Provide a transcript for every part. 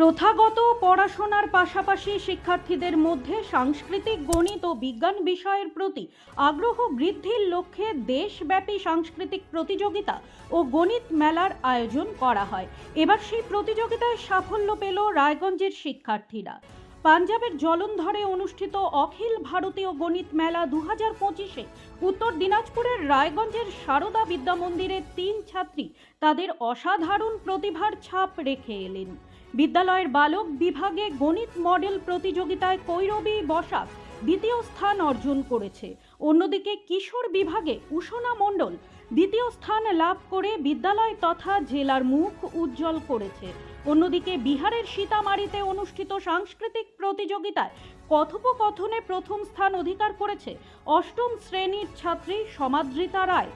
প্রথাগত পড়াশোনার পাশাপাশি শিক্ষার্থীদের মধ্যে সাংস্কৃতিক, গণিত ও বিজ্ঞান বিষয়ের প্রতি আগ্রহ বৃদ্ধির লক্ষ্যে দেশব্যাপী সাংস্কৃতিক প্রতিযোগিতা ও গণিত মেলার আয়োজন করা হয়। এবার সেই প্রতিযোগিতায় সাফল্য পেল রায়গঞ্জের শিক্ষার্থীরা। পাঞ্জাবের জলন্ধরে অনুষ্ঠিত অখিল ভারতীয় গণিত মেলা দু হাজার পঁচিশে উত্তর দিনাজপুরের রায়গঞ্জের সারদা বিদ্যা মন্দিরের তিন ছাত্রী তাদের অসাধারণ প্রতিভার ছাপ রেখে এলেন। বিদ্যালয়ের বালক বিভাগে গণিত মডেল প্রতিযোগিতায় কৈরবী বসাক দ্বিতীয় স্থান অর্জন করেছে। অন্যদিকে কিশোর বিভাগে উষনা মণ্ডল দ্বিতীয় স্থান লাভ করে বিদ্যালয় তথা জেলার মুখ উজ্জ্বল করেছে। অন্যদিকে বিহারের সীতামারিতে অনুষ্ঠিত সাংস্কৃতিক প্রতিযোগিতায় কথোপকথনে প্রথম স্থান অধিকার করেছে অষ্টম শ্রেণির ছাত্রী সমাদৃতা রায়।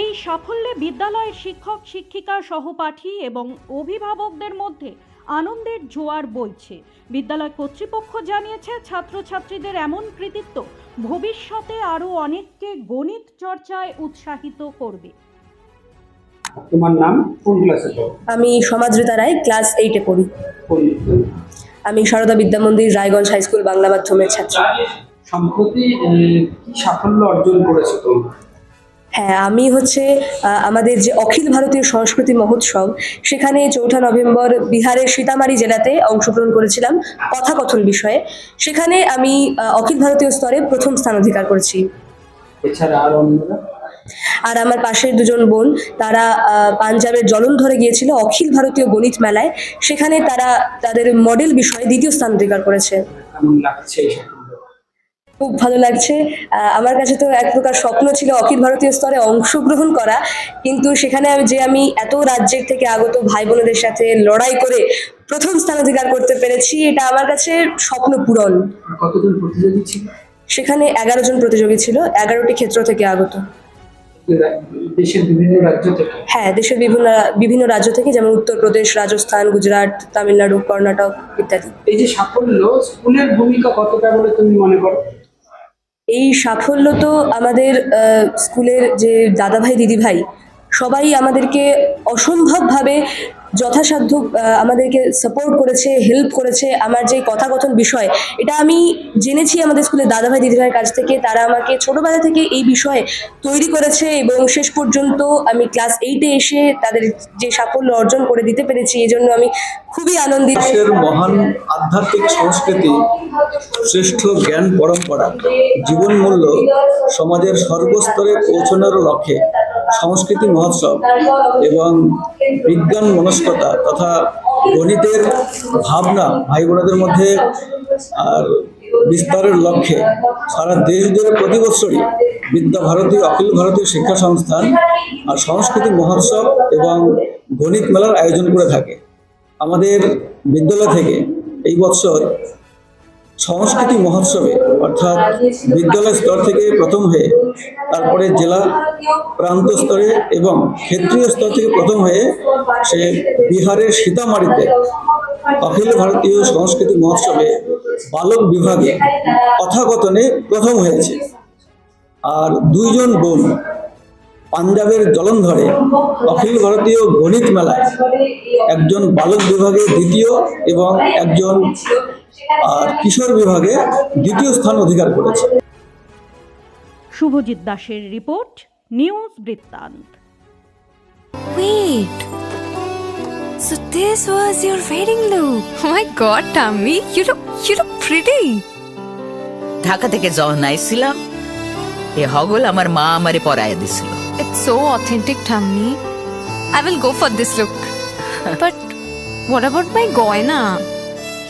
এই সাফল্যে বিদ্যালয়ের শিক্ষক শিক্ষিকা সহপাঠী এবং অভিভাবকদের মধ্যে আনন্দের জোয়ার বইছে। বিদ্যালয় কর্তৃপক্ষ জানিয়েছে ছাত্রছাত্রীদের এমন কৃতিত্ব ভবিষ্যতে আরও অনেককে গণিত চর্চায় উৎসাহিত করবে। তোমার নাম? কোন ক্লাসে পড়ো? আমি সমাদৃতা রায় ক্লাস এইটে পড়ি। আমি সারদা বিদ্যা মন্দির রায়গঞ্জ হাই স্কুল বাংলা মাধ্যমের ছাত্রী। সম্প্রতি কি সাফল্য অর্জন করেছ তোমরা? হ্যাঁ আমি হচ্ছে আমাদের যে অখিল ভারতীয় সংস্কৃতি মহোৎসব সেখানে চৌঠা নভেম্বর বিহারের সীতামারি জেলাতে অংশগ্রহণ করেছিলাম কথাকথন বিষয়ে। সেখানে আমি অখিল ভারতীয় স্তরে প্রথম স্থান অধিকার করেছি। এছাড়া আর অন্যরা আর আমার পাশের দুজন বোন তারা পাঞ্জাবের জলন্ধরে গিয়েছিল অখিল ভারতীয় গণিত মেলায়। সেখানে তারা তাদের মডেল বিষয়ে দ্বিতীয় স্থান অধিকার করেছে। খুব ভালো লাগছে। আমার কাছে তো এক প্রকার স্বপ্ন ছিল অখিল ভারতীয় স্তরে অংশগ্রহণ করা। কিন্তু সেখানে আমি যে আমি এত রাজ্যের থেকে আগত ভাই বোনদের সাথে লড়াই করে প্রথম স্থান অধিকার করতে পেরেছি এটা আমার কাছে স্বপ্ন পূরণ। কতজন প্রতিযোগী ছিল? সেখানে এগারো জন প্রতিযোগী ছিল এগারোটি ক্ষেত্র থেকে আগত। দেশের বিভিন্ন রাজ্য থেকে? হ্যাঁ দেশের বিভিন্ন বিভিন্ন রাজ্য থেকে যেমন উত্তরপ্রদেশ রাজস্থান গুজরাট তামিলনাড়ু কর্ণাটক ইত্যাদি। এই যে সাফল্য স্কুলের ভূমিকা কতটা বলে তুমি মনে করো? এই সাফল্য তো আমাদের স্কুলের যে দাদাভাই দিদিভাই সবাই আমাদেরকে অসম্ভবভাবে যথাসাধ্য আমাদেরকে সাপোর্ট করেছে হেল্প করেছে আমার যে কথাকথন বিষয়, এটা আমি জেনেছি আমাদের স্কুলের দাদাভাই, দিদিভাইয়ের কাছ থেকে। তারা আমাকে ছোটবেলা থেকে এই বিষয়ে তৈরি করেছে এবং শেষ পর্যন্ত আমি ক্লাস এইটে এসে তাদের যে সাফল্য অর্জন করে দিতে পেরেছি, এই জন্য আমি খুবই আনন্দিত। মহান আধ্যাত্মিক সংস্কৃতি, শ্রেষ্ঠ জ্ঞান পরম্পরা, জীবন মূল্য, সমাজের সর্বস্তরে পৌঁছানোর লক্ষ্যে সংস্কৃতি মহোৎসব এবং বিজ্ঞান মনস্কতা তথা গণিতের ভাবনা ভাই বোনেদের মধ্যে আর বিস্তারের লক্ষ্যে সারা দেশ জুড়ে প্রতি বছরই বিদ্যা ভারতী, অখিল ভারতীয় শিক্ষা সংস্থান আর সংস্কৃতি মহোৎসব এবং গণিত মেলার আয়োজন করে থাকে। আমাদের বিদ্যালয় থেকে এই বছর সংস্কৃতি মহোৎসবে, অর্থাৎ বিদ্যালয় স্তর থেকে প্রথম হয়ে তারপরে জেলা প্রান্ত স্তরে এবং ক্ষেত্রীয় স্তর থেকে প্রথম হয়ে সে বিহারের সীতামারিতে অখিল ভারতীয় সংস্কৃতি মহোৎসবে বালক বিভাগে কথাকথনে প্রথম হয়েছে। আর দুইজন বোন পাঞ্জাবের জলন্ধরে অখিল ভারতীয় গণিত মেলায় একজন বালক বিভাগে দ্বিতীয় এবং একজন আর কিশোর বিভাগে দ্বিতীয় স্থান অধিকার করেছে শুভজিৎ দাসের রিপোর্ট নিউজ বৃত্তান্ত Wait. So this was your wedding look. Oh my god, Tammy, you look you look pretty. Dhaka থেকে যখন আইছিলাম এ হগল আমার মা আমারে পরায় দিছিল It's so authentic, Tammy. I will go for this look. but what about my goina?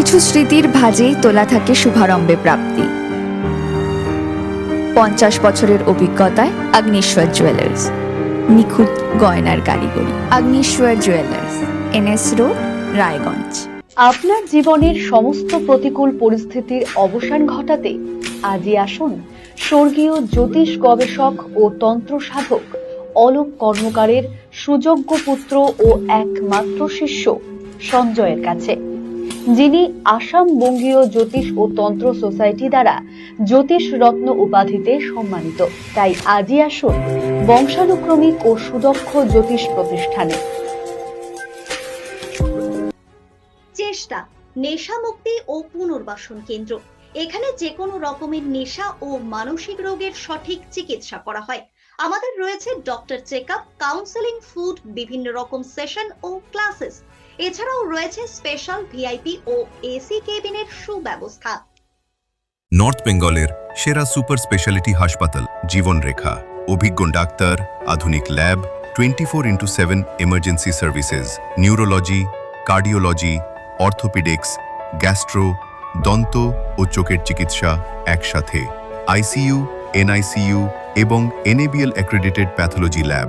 কিছু স্মৃতির ভাজেই তোলা থাকে শুভারম্ভে প্রাপ্তি। পঞ্চাশ বছরের অভিজ্ঞতায় আগ্নেশ্বর জুয়েলার্স, নিখুঁত গয়নার কারিগরি, Agneshwar jewellers, NS road, Raiganj. আপনার জীবনের সমস্ত প্রতিকূল পরিস্থিতির অবসান ঘটাতে আজই আসুন স্বর্গীয় জ্যোতিষ গবেষক ও তন্ত্র সাধক অলোক কর্মকারের সুযোগ্য পুত্র ও একমাত্র শিষ্য সঞ্জয়ের কাছে। যিনি আসাম বঙ্গীয় জ্যোতিষ ও তন্ত্র সোসাইটি দ্বারা জ্যোতিষ রত্ন উপাধিতে সম্মানিত। তাই আজই আসুন বংশানুক্রমিক ও সুদক্ষ জ্যোতিষ প্রতিষ্ঠানে। চেষ্টা নেশা মুক্তি ও পুনর্বাসন কেন্দ্র। এখানে যে কোনো রকমের নেশা ও মানসিক রোগের সঠিক চিকিৎসা করা হয়। আমাদের রয়েছে doctor check up counselling, food, বিভিন্ন রকম সেশন ও ক্লাসেস। এছাড়াও রয়েছে স্পেশাল ভিআইপি ও এসি কেবিনের সুব্যবস্থা। নর্থ বেঙ্গলের সেরা সুপার স্পেশালিটি হাসপাতাল, জীবনরেখা। অভিজ্ঞ ডাক্তার, আধুনিক lab, twenty four into seven emergency services neurology cardiology orthopaedics gastro দন্ত ও চোখের চিকিৎসা একসাথে। আইসিইউ, এনআইসিইউ এবং NABL accredited pathology lab